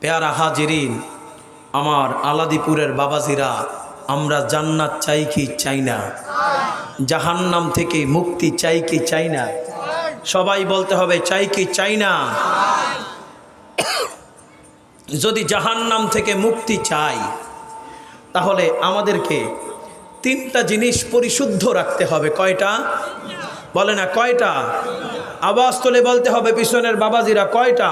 পেয়ারা হাজিরিন, আমার আলাদিপুরের বাবাজিরা, আমরা জান্নাত চাই কি চাই না? জাহান্নাম থেকে মুক্তি চাই কি চাই না? সবাই বলতে হবে, চাই কি চাই না? যদি জাহান্নাম থেকে মুক্তি চাই, তাহলে আমাদেরকে তিনটা জিনিস পরিশুদ্ধ রাখতে হবে। কয়টা? বলে না, কয়টা? আওয়াজ তুলে বলতে হবে পিছনের বাবাজিরা, কয়টা?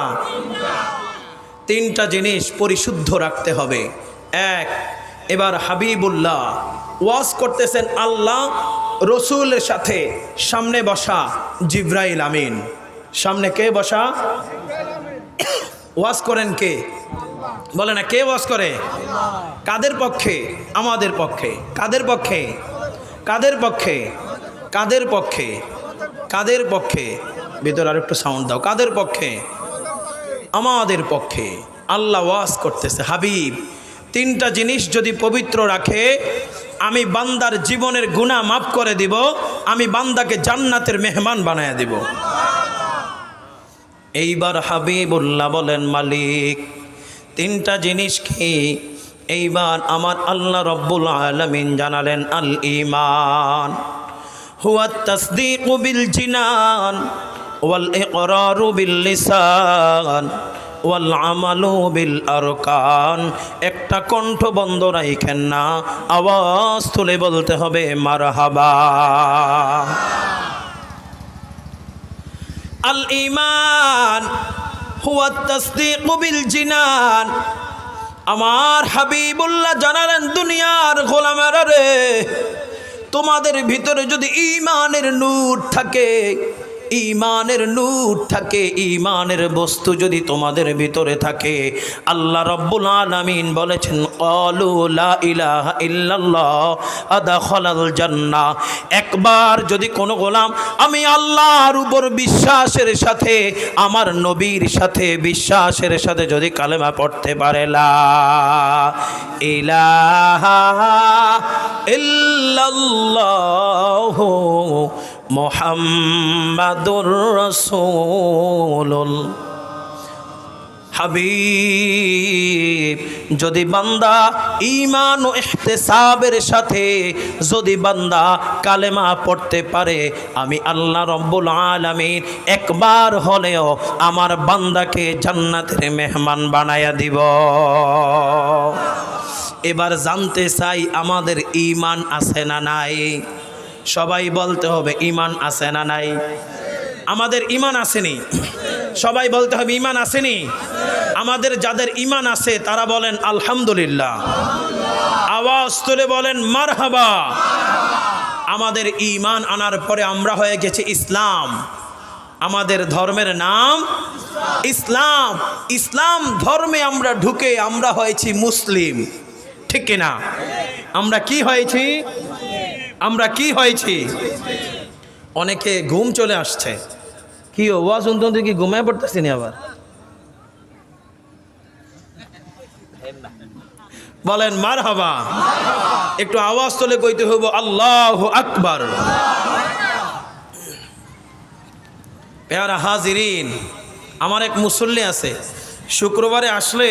তিনটা জিনিস পরিশুদ্ধ রাখতে হবে। এক, এবার হাবিবুল্লাহ ওয়াজ করতেছেন আল্লাহ রসুলের সাথে। সামনে বসা জিব্রাইল আমিন। সামনে কে বসা? ওয়াজ করেন কে? বলে না, কে ওয়াজ করে? কাদের পক্ষে? আমাদের পক্ষে। কাদের পক্ষে? কাদের পক্ষে? কাদের পক্ষে? কাদের পক্ষে? ভিতরে আর একটু সাউন্ড দাও। কাদের পক্ষে? আমাদের পক্ষে। আল্লাহ ওয়াজ করতেছে, হাবিব, তিনটা জিনিস যদি পবিত্র রাখে, আমি বান্দার জীবনের গুণা মাফ করে দিব, আমি বান্দাকে জান্নাতের মেহমান বানায় দিব। এইবার হাবিবুল্লাহ বলেন, মালিক, তিনটা জিনিস কি? এইবার আমার আল্লাহ রব্বুল আলমিন জানালেন আল ইমান হুয়া তসদিক বিল জিনান ওয়াল ইকরারু বিল লিসান ওয়াল আমালু বিল আরকান একটা কণ্ঠ বন্ধ রাখেন না, আওয়াজ তুলে বলতে হবে, মারহাবা। আল ইমান হুয়া তসদিক বিল জিনান আমার হাবিবুল্লাহ জানালেন, দুনিয়ার গোলামেরা রে, তোমাদের ভিতরে যদি ইমানের নূর থাকে ইমানের নূর থাকে ইমানের বস্তু যদি তোমাদের ভিতরে থাকে। আল্লাহ রব্বুল আলামিন বলেছেন জান্নাহ। একবার যদি কোনো গোলাম, আমি আল্লাহর উপর বিশ্বাসের সাথে, আমার নবীর সাথে বিশ্বাসের সাথে যদি কালেমা পড়তে পারে, লা ইলাহা ইল্লাল্লাহু মোহাম্মদুর রসুল হাবিব। যদি বান্দা ইমান ও ইহতেসাবের সাথে যদি বান্দা কালেমা পড়তে পারে, আমি আল্লাহ রব্বুল আলামিন একবার হলেও আমার বান্দাকে জান্নাতের মেহমান বানায়া দিব। এবার জানতে চাই আমাদের ইমান আছে না নাই? সবাই বলতে হবে, ইমান আছে না নাই? আমাদের ইমান আসেনি। সবাই বলতে হবে, ইমান আসেনি? আমাদের যাদের ইমান আছে, তারা বলেন, আলহামদুলিল্লাহ। আওয়াজ তুলে বলেন, মারহাবা। আমাদের ইমান আনার পরে আমরা হয়ে গেছে ইসলাম। আমাদের ধর্মের নাম ইসলাম। ইসলাম ধর্মে আমরা ঢুকে আমরা হয়েছি মুসলিম। ঠিক কিনা? আমরা কি হয়েছি? আমরা কি হয়েছি? অনেকে ঘুম চলে আসছে। কি ওয়াজ শুনতে কি ঘুমায় পড়তেছি না আবার? বলেন মার হাবা একটু আওয়াজ তোলে কইতে হইব আল্লাহ আকবার। পেয়ারা হাজিরিন আমার এক মুসল্লি আছে। শুক্রবারে আসলে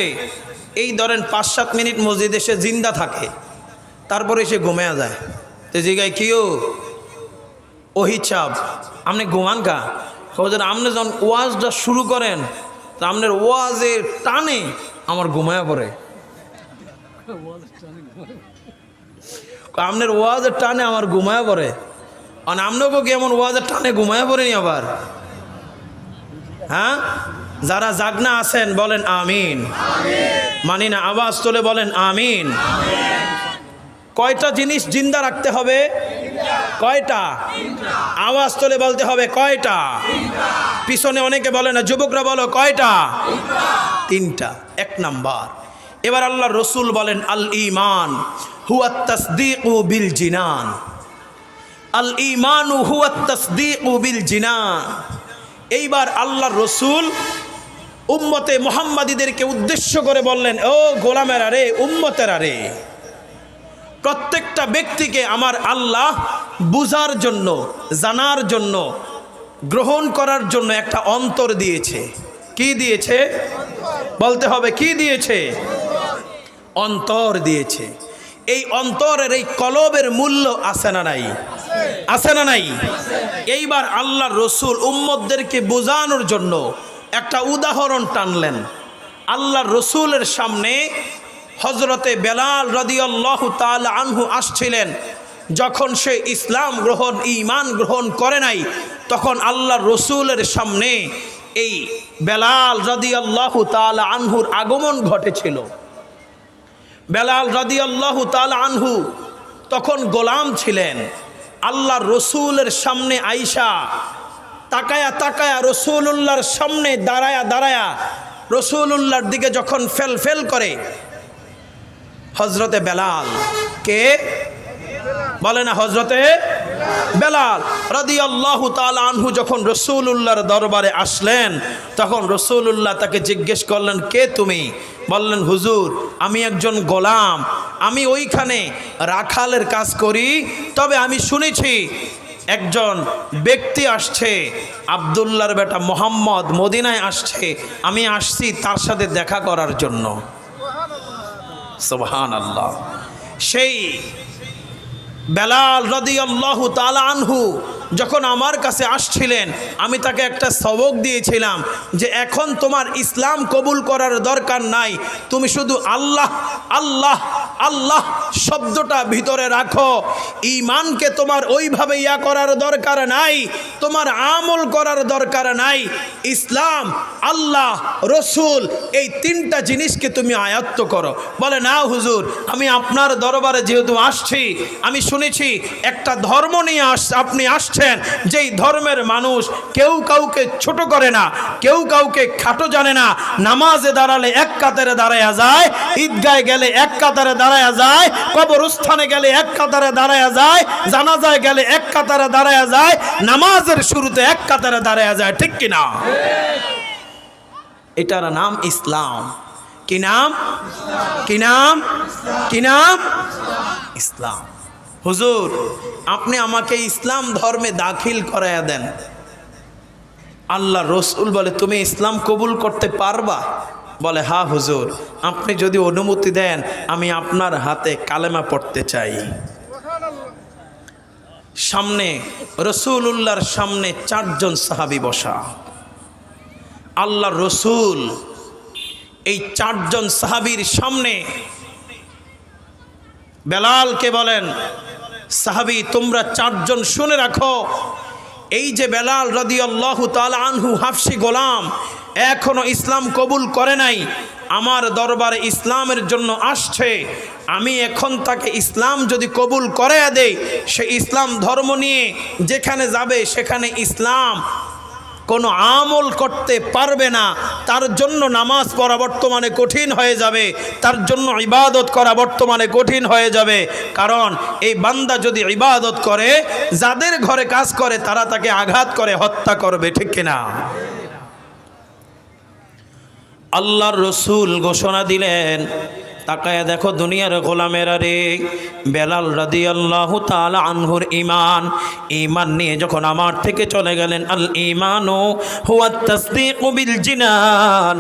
এই ধরেন পাঁচ সাত মিনিট মসজিদ এসে জিন্দা থাকে। তারপরে সে ঘুমিয়ে যায়। তো জিগায় কিও ওহি চাপ আপনি ঘুমান কা খোঁজের আপনি যখন ওয়াজটা শুরু করেন তা আপনার ওয়াজের টানে আমার ঘুমায়া পড়ে আপনার ওয়াজের টানে আমার ঘুমায়া পড়ে আর আপনাকেও কি এমন ওয়াজের টানে ঘুমায়া পড়েনি আবার হ্যাঁ যারা জাগনা আছেন বলেন আমিন মানি না আওয়াজ তোলে বলেন আমিন কয়টা জিনিস জিন্দা রাখতে হবে? কয়টা? আওয়াজ তোলে বলতে হবে, কয়টা? পিছনে অনেকে বলে না, যুবকরা বলো, কয়টা? তিনটা, এক নাম্বার। এবার আল্লাহ রসুল বলেন, আল ইমান বিল জিনান। আল ইমানু বিল জিনান। এইবার আল্লাহ রসুল উম্মতে মোহাম্মদীদেরকে উদ্দেশ্য করে বললেন, ও গোলামেরা রে, উম্মতেরা রে প্রত্যেকটা ব্যক্তিকে আমার আল্লাহ বুঝার জন্য, জানার জন্য, গ্রহণ করার জন্য একটা অন্তর দিয়েছে। কি দিয়েছে? বলতে হবে, কি দিয়েছে? অন্তর দিয়েছে। এই অন্তরের এই কলবের মূল্য আছে না নাই? আছে না নাই? এইবার আল্লাহ রসুল উম্মদদেরকে বোঝানোর জন্য একটা উদাহরণ টানলেন। আল্লাহ রসুলের সামনে হজরতে বেলাল রদিয়াল্লাহ তাল আনহু আসছিলেন। যখন সে ইসলাম গ্রহণ ইমান গ্রহণ করে নাই, তখন আল্লাহ রসুলের সামনে এই বেলাল রদিয়াল্লাহ তাল আনহুর আগমন ঘটেছিল। বেলাল রাদি আল্লাহ তাল আনহু তখন গোলাম ছিলেন। আল্লাহ রসুলের সামনে আইসা তাকায়া তাকায়া রসুল্লাহর সামনে দাঁড়ায়া দাঁড়ায়া রসুল্লাহর দিকে যখন ফেল ফেল করে হজরতে বেলাল। কে? বলে না হজরতে বেলাল। রাদি আল্লাহ আনহু যখন রসুল্লাহর দরবারে আসলেন, তখন রসুল্লাহ তাকে জিজ্ঞেস করলেন, কে তুমি? বললেন, হুজুর, আমি একজন গোলাম। আমি ওইখানে রাখালের কাজ করি, তবে আমি শুনেছি একজন ব্যক্তি আসছে আবদুল্লার বেটা মোহাম্মদ মদিনায় আসছে। আমি আসছি তার সাথে দেখা করার জন্য। সোহান আল্লাহ সেই বেলাল রদি আল্লাহ আনহু যখন আমার কাছে আসছিলেন, আমি তাকে একটা সবক দিয়েছিলাম যে এখন তোমার ইসলাম কবুল করার দরকার নাই, তুমি শুধু আল্লাহ আল্লাহ আল্লাহ শব্দটা ভিতরে রাখো। ইমানকে তোমার ওইভাবে ইয়া করার দরকার নাই, তোমার আমল করার দরকার নাই। ইসলাম, আল্লাহ, রসুল, এই তিনটা জিনিসকে তুমি আয়ত্ত করো। বলে, না হুজুর, আমি আপনার দরবারে যেহেতু আসছি, আমি শুনেছি একটা ধর্ম নিয়ে আস, আপনি আসছেন, যেই ধর্মের মানুষ কেউ কাউকে ছোট করে না, কেউ কাউকে খাটো জানে না। নামাজে দাঁড়ালে এক কাতারে দাঁড়ায়া যায়, ঈদগায় গেলে এক কাতারে দাঁড়ায়া যায় কবরস্থানে গেলে এক কাতারে দাঁড়ায়া যায়, জানাজায় গেলে এক কাতারে দাঁড়ায়া যায়, নামাজের শুরুতে এক কাতারে দাঁড়ায়া যায়, ঠিক কিনা এটার নাম ইসলাম। কি নাম? কি নাম? কি নাম? ইসলাম। হুজুর, আপনি আমাকে ইসলাম ধর্মে দাখিল করাইয়া দেন। আল্লাহ রসুল বলে, তুমি ইসলাম কবুল করতে পারবা? বলে, হা হুজুর, আপনি যদি অনুমতি দেন, আমি আপনার হাতে কালেমা পড়তে চাই। সামনে রসুল্লাহর সামনে চারজন সাহাবি বসা। আল্লাহ রসুল, এই চারজন সাহাবির সামনে বেলালকে বলেন, সাহাবি, তোমরা চারজন শুনে রাখো, এই যে বেলাল রদি আল্লাহ আনহু হাফসি গোলাম এখনও ইসলাম কবুল করে নাই। আমার দরবারে ইসলামের জন্য আসছে। আমি এখন তাকে ইসলাম যদি কবুল করে দেই, সে ইসলাম ধর্ম নিয়ে যেখানে যাবে, সেখানে ইসলাম কোনো আমল করতে পারবে না। তার জন্য নামাজ পড়া বর্তমানে কঠিন হয়ে যাবে। তার জন্য ইবাদত করা বর্তমানে কঠিন হয়ে যাবে। কারণ এই বান্দা যদি ইবাদত করে, যাদের ঘরে কাজ করে, তারা তাকে আঘাত করে, হত্যা করবে, ঠিক কিনা? আল্লাহর রসুল ঘোষণা দিলেন, তাকায় দেখো দুনিয়ার গোলামেরা রে, বেলাল রাদি আল্লাহ তালা আনহুর ইমান ইমান নিয়ে যখন আমার থেকে চলে গেলেন, আল ইমানও হুয়া তসদিক জিনান।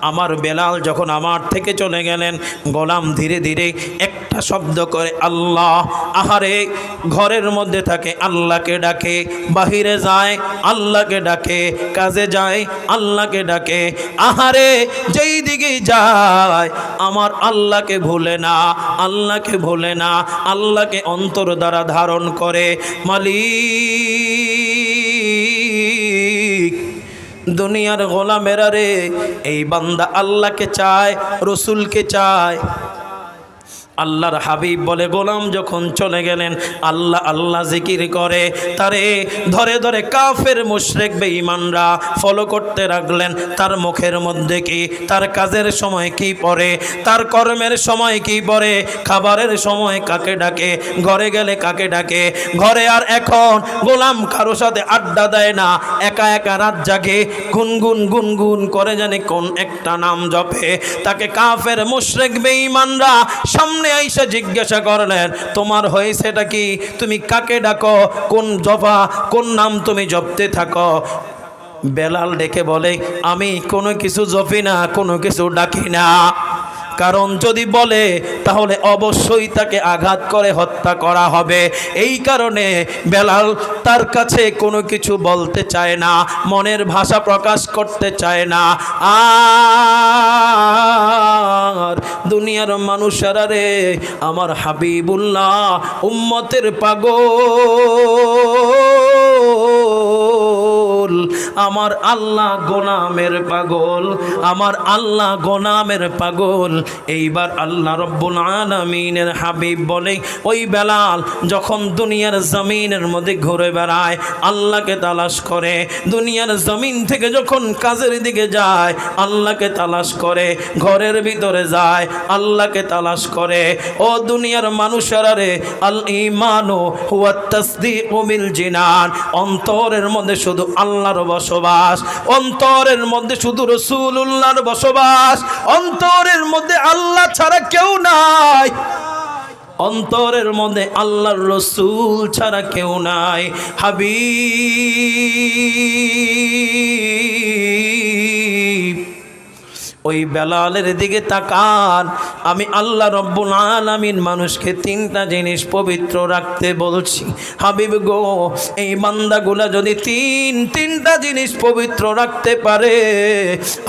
আমার বেলাল যখন আমার থেকে চলে গেলেন, গোলাম ধীরে ধীরে একটা শব্দ করে, আল্লাহ, আহারে, ঘরের মধ্যে থাকে, আল্লাহকে ডাকে, বাহিরে যায়, আল্লাহকে ডাকে, কাজে যায়, আল্লাহকে ডাকে, আহারে, যেই দিকে যায়, আমার আল্লাহকে ভুলে না, আল্লাহকে ভুলে না, আল্লাহকে অন্তর দ্বারা ধারণ করে, মালিক দুনিয়ার গোলামেরা রে এই বান্দা আল্লাহকে চায় রসুলকে চায়। আল্লাহর হাবিব বলে, গোলাম যখন চলে গেলেন, আল্লাহ আল্লাহ জিকির করে, তারে ধরে ধরে কাফের মুশরেক বেঈমানরা ফলো করতে রাখলেন তার মুখের মধ্যে কি, তার কাজের সময় কি পড়ে, তার কর্মের সময় কি পড়ে, খাবারের সময় কাকে ডাকে, ঘরে গেলে কাকে ডাকে, ঘরে আর এখন গোলাম কারও সাথে আড্ডা দেয় না, একা একা রাত জাগে, গুনগুন গুনগুন করে জানে কোন একটা নাম জপে। তাকে কাফের মুশরেক বেঈমানরা সামনে আইসা জিজ্ঞাসা করলেন, তোমার হয়েছেটা কি? তুমি কাকে ডাকো? কোন জপা কোন নাম তুমি জপতে থাকো? বেলাল ডেকে বলে, আমি কোনো কিছু জপি না, কোনো কিছু ডাকি না। কারণ যদি বলে, তাহলে অবশ্যই তাকে আঘাত করে হত্যা করা হবে। এই কারণে বেলাল তার কাছে কোনো কিছু বলতে চায় না, মনের ভাষা প্রকাশ করতে চায় না। আর দুনিয়ার মানুষেরা রে, আমার হাবিবুল্লাহ, উম্মতের পাগল। আমার আল্লাহ গোলামের পাগল। আমার আল্লাহ গোলামের পাগল। এইবার আল্লাহ রব্বুল আলমিনের হাবিব বলে, ওই বেলাল যখন দুনিয়ার জমিনের মধ্যে ঘুরে বেড়ায়, আল্লাহকে তালাশ করে। দুনিয়ার জমিন থেকে যখন কাজের দিকে যায়, আল্লাহকে তালাশ করে। ঘরের ভিতরে যায়, আল্লাহকে তালাশ করে। ও দুনিয়ার মানুষেরা রে আল ইমানো হুয়া তাসদিকু বিল জিনান। অন্তরের মধ্যে শুধু আল্লাহর বসবাস। অন্তরের মধ্যে শুধু রসুল উল্লাহর বসবাস। অন্তরের মধ্যে আল্লাহ ছাড়া কেউ নাই। অন্তরের মধ্যে আল্লাহর রসুল ছাড়া কেউ নাই। হাবিব। ওই বেলালের দিকে তাকান। আমি আল্লাহ রব্বুল আলামিন মানুষকে তিনটা জিনিস পবিত্র রাখতে বলছি। হাবিব গো, এই বান্দাগুলা যদি তিন, তিনটা জিনিস পবিত্র রাখতে পারে,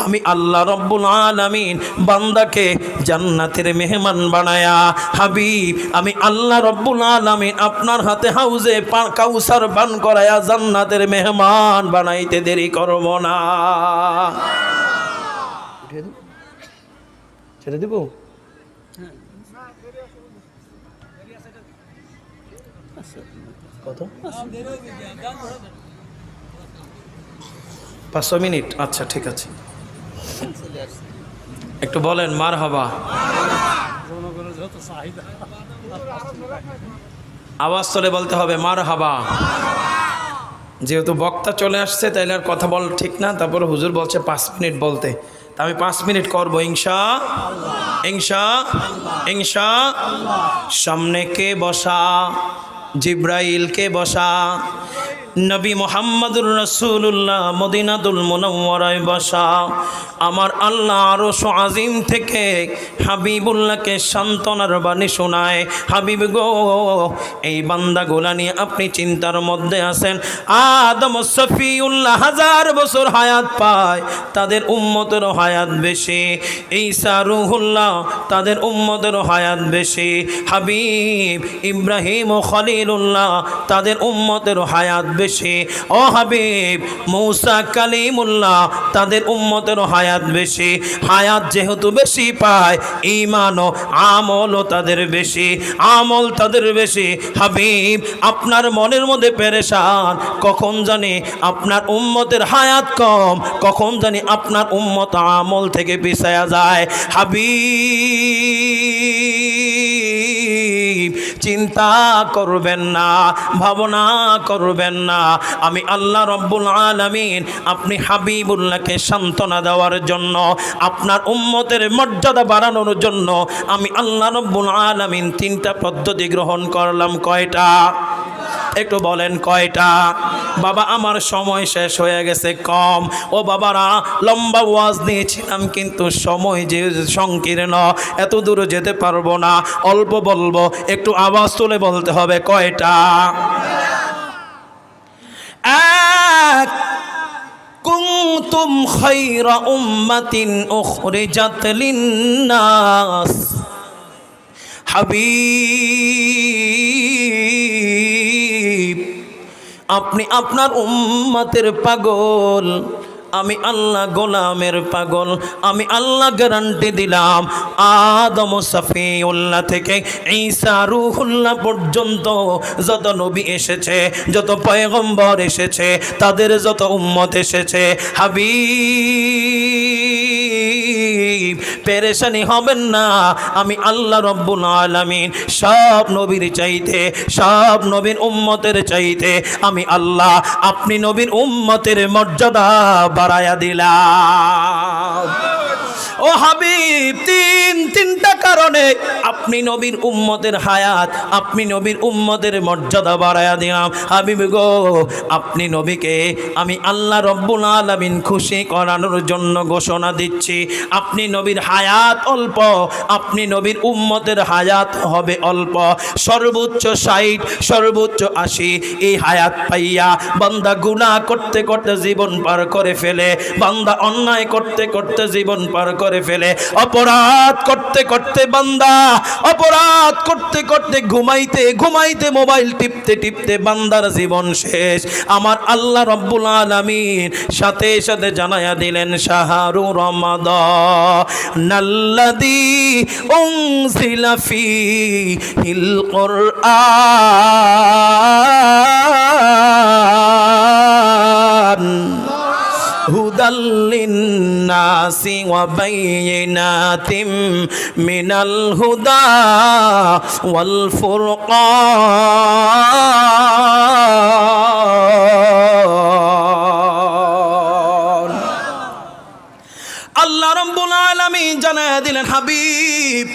আমি আল্লাহ রব্বুল আলামিন বান্দাকে জান্নাতের মেহমান বানায়া, হাবিব, আমি আল্লাহ রব্বুল আলামিন আপনার হাতে হাউজে কাউসার পান করায়া জান্নাতের মেহমান বানাইতে দেরি করব না। ছেড়ে দিব? কত? পাঁচশো মিনিট। আচ্ছা ঠিক আছে। একটু বলেন, মার হবা। আওয়াজ চলে বলতে হবে, মার হাবা। যেহেতু বক্তা চলে আসছে, তাইলে আর কথা বল ঠিক না। তারপর হুজুর বলছে, পাঁচ মিনিট বলতে। আমি পাঁচ মিনিট করব ইংসা ইংসা ইংসা সামনে কে বসা? জিব্রাইল কে বসা? নবী মোহাম্মদুর রসুল্লাহ মদিনাতুল মুনওয়ারায় বসা। আমার আল্লাহ আরও আজিম থেকে হাবিবুল্লাহকে সান্ত্বনার বাণী শোনায়, হাবিব গো, এই বান্দাগুলা নিয়ে আপনি চিন্তার মধ্যে আছেন। আদম সফিউল্লাহ হাজার বছর হায়াত পায়, তাদের উম্মতের হায়াত বেশি। ঈসা রুহুল্লাহ তাদের উম্মতের হায়াত বেশি। হাবিব ইব্রাহিম ও খলিলুল্লাহ তাদের উম্মতের হায়াত বেশি। ও হাবিব, মৌসা, কালিমুল্লাহ, তাদের উম্মতের হায়াত বেশি। হায়াত যেহেতু বেশি পায় ইমান ও আমলও তাদের বেশি। আমল তাদের বেশি। হাবিব, আপনার মনের মধ্যে পেরেশান, কখন জানি আপনার উম্মতের হায়াত কম, কখন জানি আপনার উম্মত আমল থেকে পিছায়া যায়। হাবিব। চিন্তা করবেন না, ভাবনা করবেন না। আমি আল্লাহ রব্বুল আলমিন আপনি হাবিবুল্লাহকে সান্ত্বনা দেওয়ার জন্য, আপনার উম্মতের মর্যাদা বাড়ানোর জন্য আমি আল্লাহ রব্বুল আলমিন তিনটা পদ্ধতি গ্রহণ করলাম। কয়টা? একটু বলেন কয়টা? বাবা, আমার সময় শেষ হয়ে গেছে কম। ও বাবারা, লম্বা ওয়াজ নিয়েছিলাম, কিন্তু সময় যে সংকীর্ণ, এত দূরে যেতে পারব না। অল্প বলব, একটু আওয়াজ তুলে বলতে হবে কয়টা? এক, কুনতুম খায়রা উম্মাতিন উখরিজাত লিন-নাস। হাবিব আপনি আপনার উম্মতের পাগল। আমি আল্লাহ গোলামের পাগল। আমি আল্লাহ গ্যারান্টি দিলাম। আদম সাফিউল্লাহ থেকে ঈসা রুহুল্লাহ পর্যন্ত যত নবী এসেছে, যত পয়গম্বর এসেছে, তাদের যত উম্মত এসেছে, হাবিব। পেরেশানি হবেন না। আমি আল্লাহ রব্বুল আলমিন সব নবীর চাইতে, সব নবীর উম্মতের চাইতে আমি আল্লাহ আপনি নবীর উম্মতের মর্যাদা বাড়ায়া দিলাম। ও তিন, তিনটা কারণে আপনি নবীর উম্মতের হায়াত, আপনি নবীর উম্মতের মর্যাদা বাড়ায়া দিলাম। হাবিব গো, আপনি নবীকে আমি আল্লাহ রব্বুল আলামিন খুশি করানোর জন্য ঘোষণা দিচ্ছি। আপনি নবীর হায়াত অল্প, আপনি নবীর হায়াত হবে অল্প। সর্বোচ্চ ষাট, সর্বোচ্চ আশি, এই হায়াত পাইয়া বান্দা গুনাহ করতে করতে জীবন পার করে ফেলে, বান্দা অন্যায় করতে করতে জীবন পার করে ফেলে। অপরাধ করতে করতে বান্দা, অপরাধ করতে করতে ঘুমাইতে ঘুমাইতে মোবাইল টিপতে টিপতে বান্দার জীবন শেষ। আমার আল্লাহ রব্বুল আলামিন সাথে সাথে জানায়া দিলেন, শাহরু রমাদ নাল্লাদি উনজিলা ফি হিল কোরআন। হুদাল্লিন্নাসি ওয়া বাইয়িনাতিম মিনাল হুদা ওয়াল ফুরকান। আল্লাহ রাব্বুল আলামিন জানায় দিলেন হাবিব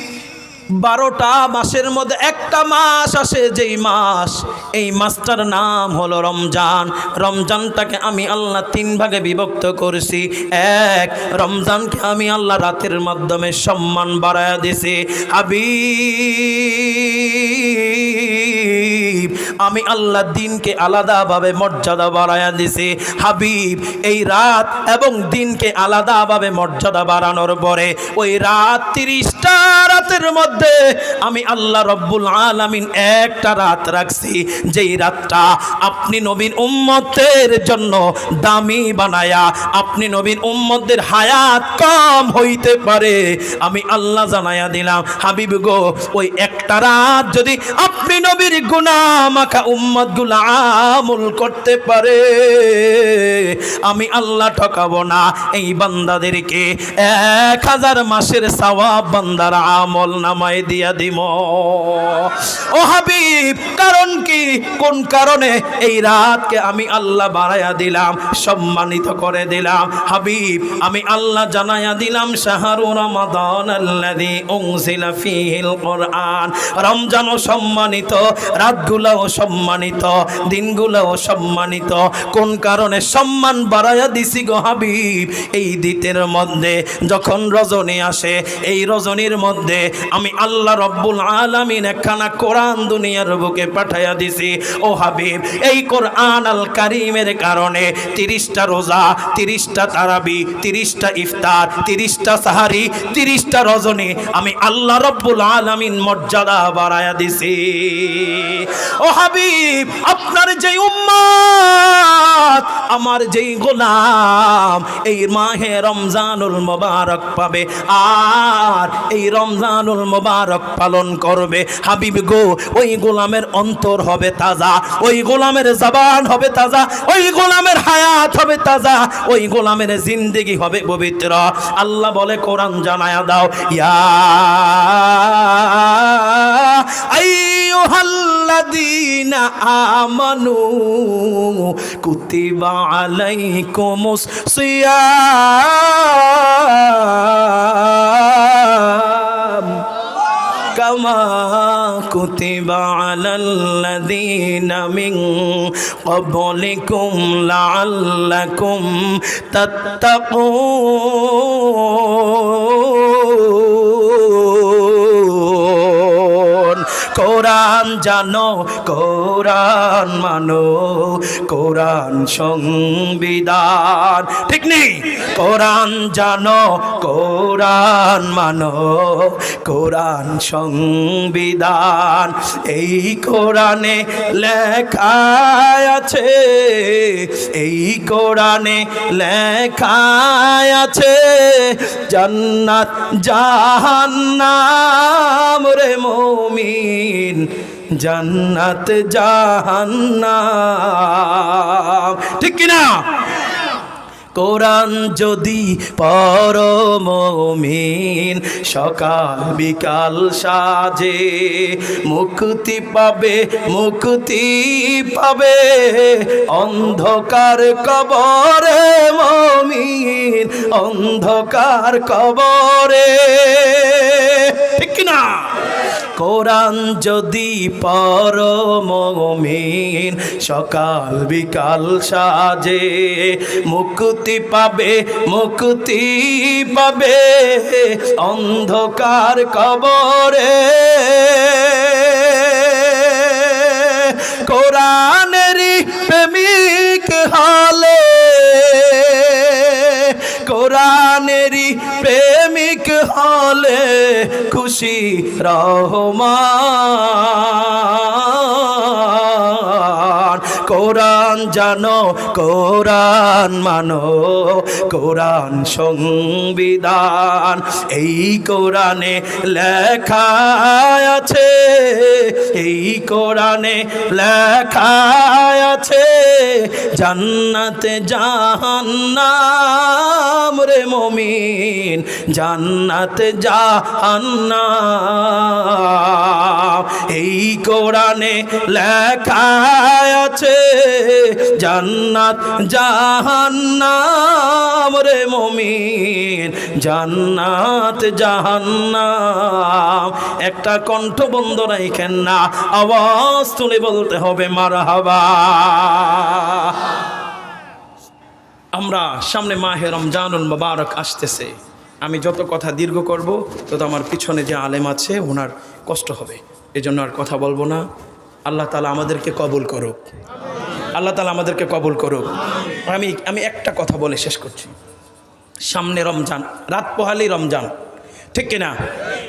বারোটা মাসের মধ্যে একটা মাস আসে যেই মাস। এই মাসটার নাম হলো রমজান। রমজানটাকে আমি আল্লাহ তিন ভাগে বিভক্ত করেছি। এক, রমজানকে আমি আল্লাহ রাতের মাধ্যমে সম্মান বাড়ায় দিছি হাবিব। আমি আল্লাহ দিনকে আলাদাভাবে মর্যাদা বাড়ায়া দিছি। হাবিব, এই রাত এবং দিনকে আলাদাভাবে মর্যাদা বাড়ানোর পরে ওই রাত তিরিশটা রাতের মধ্যে আমি আল্লাহ রব্বুল আলামিন একটা রাত রাখছি। যেই রাতটা আপনি নবীন উম্মতের জন্য দামি বানায়া, আপনি নবীন উম্মতদের হায়াত কম হইতে পারে, আমি আল্লাহ জানায়া দিলাম, হাবিব গো, ওই একটা রাত যদি আপনি নবীর গুনাহ মাখা উম্মতগুলা আমল করতে পারে। আমি আল্লাহ ঠকাবো না। এই বান্দাদেরকে এক হাজার মাসের সওয়াব বান্দার আমল নামায় দিয়া দিম। ও হাবিব, কারণ কি? কোন কারণে? এই রাতকে আমি আল্লাহ বাড়াইয়া দিলাম, সম্মানিত করে দিলাম। হাবিব, আমি আল্লাহ জানাইয়া দিলাম, শাহরু রমাদান কোরআন। রমজানও সম্মানিত, রাতগুলোও সম্মানিত, দিনগুলোও সম্মানিত। কোন কারণে সম্মান বাড়াইয়া দিছি গো এই দিতের মধ্যে যখন রজনী আসে, এই রজনীর মধ্যে আমি আল্লাহ রব্বুল আলামিন একখানা কোরআন দুনিয়ার বুকে পাঠাইয়া দিছি। ও হাবিব, এই কোরআন আল কারিমের কারণে তিরিশটা রোজা, তিরিশটা তারাবি, তিরিশটা ইফতার, তিরিশটা সাহারি, তিরিশটা রজনী আমি আল্লাহ রব্বুল আলামিন মর্যাদা বাড়াইয়া দিছি। ও হাবিব, আপনার যে উম্মত, আমার যেই গোলাম, এই মাহে রমজানুল মোবারক পাবে আর এই রমজানুল মোবারক পালন করবে। হাবিব গো, ওই গোলামের অন্তর হবে তাজা, ওই গোলামের জবান হবে তাজা, ওই গোলামের হায়াত হবে তাজা, ওই গোলামের জিন্দেগি হবে পবিত্র। আল্লাহ বলে, কোরআন জানায়া দাও, ইয়া আইয়ুহাল্লাযীনা আমানু কুতিবা আলাইকুমুস সিয়াম কামা কুতিবা আলাল্লাযীনা মিন ক্বাবলিকুম লাআল্লাকুম তাত্তাকুন। কোরআন জানো, কোরআন মানো, কোরআন সংবিধান। ঠিক নেই? কোরআন জানো, কোরআন মানো, কোরআন সংবিধান। এই কোরআনে লেখা আছে, এই কোরআনে লেখা আছে, জান্নাত জাহান্নাম রে মমিন। জান্নাত জাহান্নাম। ঠিক কিনা? কোরআন যদি পরমিন সকাল বিকাল সাজে, মুক্তি পাবে মুক্তি পাবে। অন্ধকার কবরে মমিন, অন্ধকার কবরে। ঠিক না কোরআন যদি পরমিন সকাল বিকাল সাজে, মুক্তি পাবে মুক্তি পাবে অন্ধকার কবরে। কোরআনেরই প্রেমিক হলে কোরআনেরই প্রেমিক হলে খুশি রহমান। কোরআন জানো, কোরআন মানো, কোরআন সংবিধান। এই কোরআনে লেখা আছে, এই কোরআনে লেখা আছে, জান্নাতে জাহান্নাম রে মমিন, জান্নাতে জাহান্নাম। এই কোরআনে লেখা আছে জান্নাত, জাহান্নাম রে মমিন। জান্নাত, জাহান্নাম। একটা কণ্ঠ বন্ধ রাখেন না, আওয়াজ তুলে বলতে হবে মারহাবা। আমরা সামনে মাহে রমজানুল মুবারক আসতেছে। আমি যত কথা দীর্ঘ করব, তত আমার পিছনে যে আলেম আছে, ওনার কষ্ট হবে। এজন্য আর কথা বলব না। আল্লাহ তালা আমাদেরকে কবুল করুক। আল্লাহ তালা আমাদেরকে কবুল করুক। আমি আমি একটা কথা বলে শেষ করছি। সামনে রমজান, রাত পোহালি রমজান। ঠিক কিনা?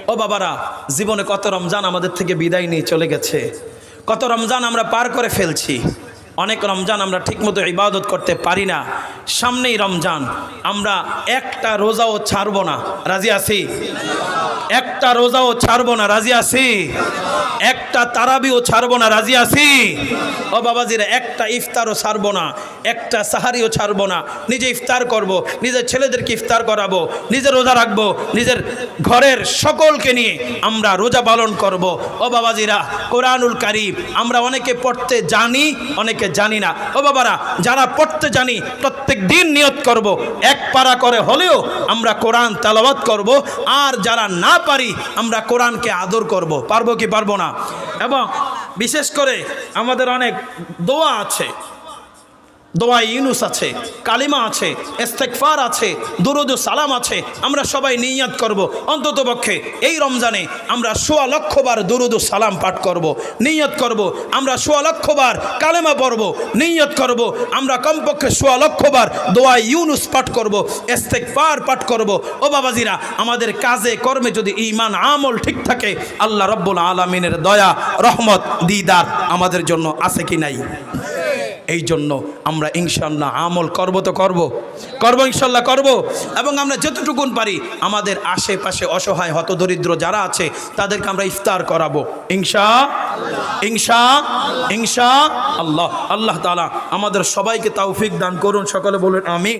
ও বাবারা, জীবনে কত রমজান আমাদের থেকে বিদায় নিয়ে চলে গেছে। কত রমজান আমরা পার করে ফেলছি। অনেক রমজান আমরা ঠিকমতো ইবাদত করতে পারি না। সামনেই রমজান। আমরা একটা রোজাও ছাড়বো না। রাজি আছি? একটা রোজাও ছাড়বো না। রাজি আছি? একটা তারাবিও ছাড়বো না। রাজি আছি? ও বাবাজিরা, একটা ইফতারও ছাড়বো না। একটা সাহারিও ছাড়বো না। নিজে ইফতার করব, নিজের ছেলেদেরকে ইফতার করাবো নিজে রোজা রাখব, নিজের ঘরের সকলকে নিয়ে আমরা রোজা পালন করব। ও বাবাজিরা, কোরআনুল কারিম, আমরা অনেকে পড়তে জানি, অনেকে জানি না। ও বাবারা, যারা পড়তে জানি, প্রত্যেক দিন নিয়ত করব। এক পারা করে হলেও আমরা কোরআন তালাবাত করব। আর যারা না পারি, আমরা কোরআনকে আদর করব। পারব কি পারব না? এবং বিশেষ করে আমাদের অনেক দোয়া আছে। দোয়া ইউনুস আছে, কালিমা আছে ইস্তেকফার আছে, দুরুদ সালাম আছে, আমরা সবাই নিয়াত করব। অন্তত পক্ষে এই রমজানে আমরা সোয়া লক্ষবার দুরুদ সালাম পাঠ করব, নিয়ত করব, আমরা সোয়া লক্ষবার কালেমা পড়ব, নিয়ত করব, আমরা কমপক্ষে সোয়া লক্ষবার দোয়া ইউনুস পাঠ করব ইস্তেকফার পাঠ করব। ও বাবাজিরা, আমাদের কাজে কর্মে যদি ইমান আমল ঠিক থাকে, আল্লাহ রব্বুল আলমিনের দয়া, রহমত, দিদার আমাদের জন্য আছে কি নাই? এই জন্য আমরা ইনশাল্লাহ আমল করব তো করব। করব ইনশাল্লাহ করব। এবং আমরা যতটুকুন পারি আমাদের আশেপাশে অসহায়, হতদরিদ্র যারা আছে, তাদেরকে আমরা ইফতার করাবো। ইনশা ইনশা ইনশা আল্লাহ। আল্লাহ তালা আমাদের সবাইকে তাওফিক দান করুন। সকলে বলুন আমি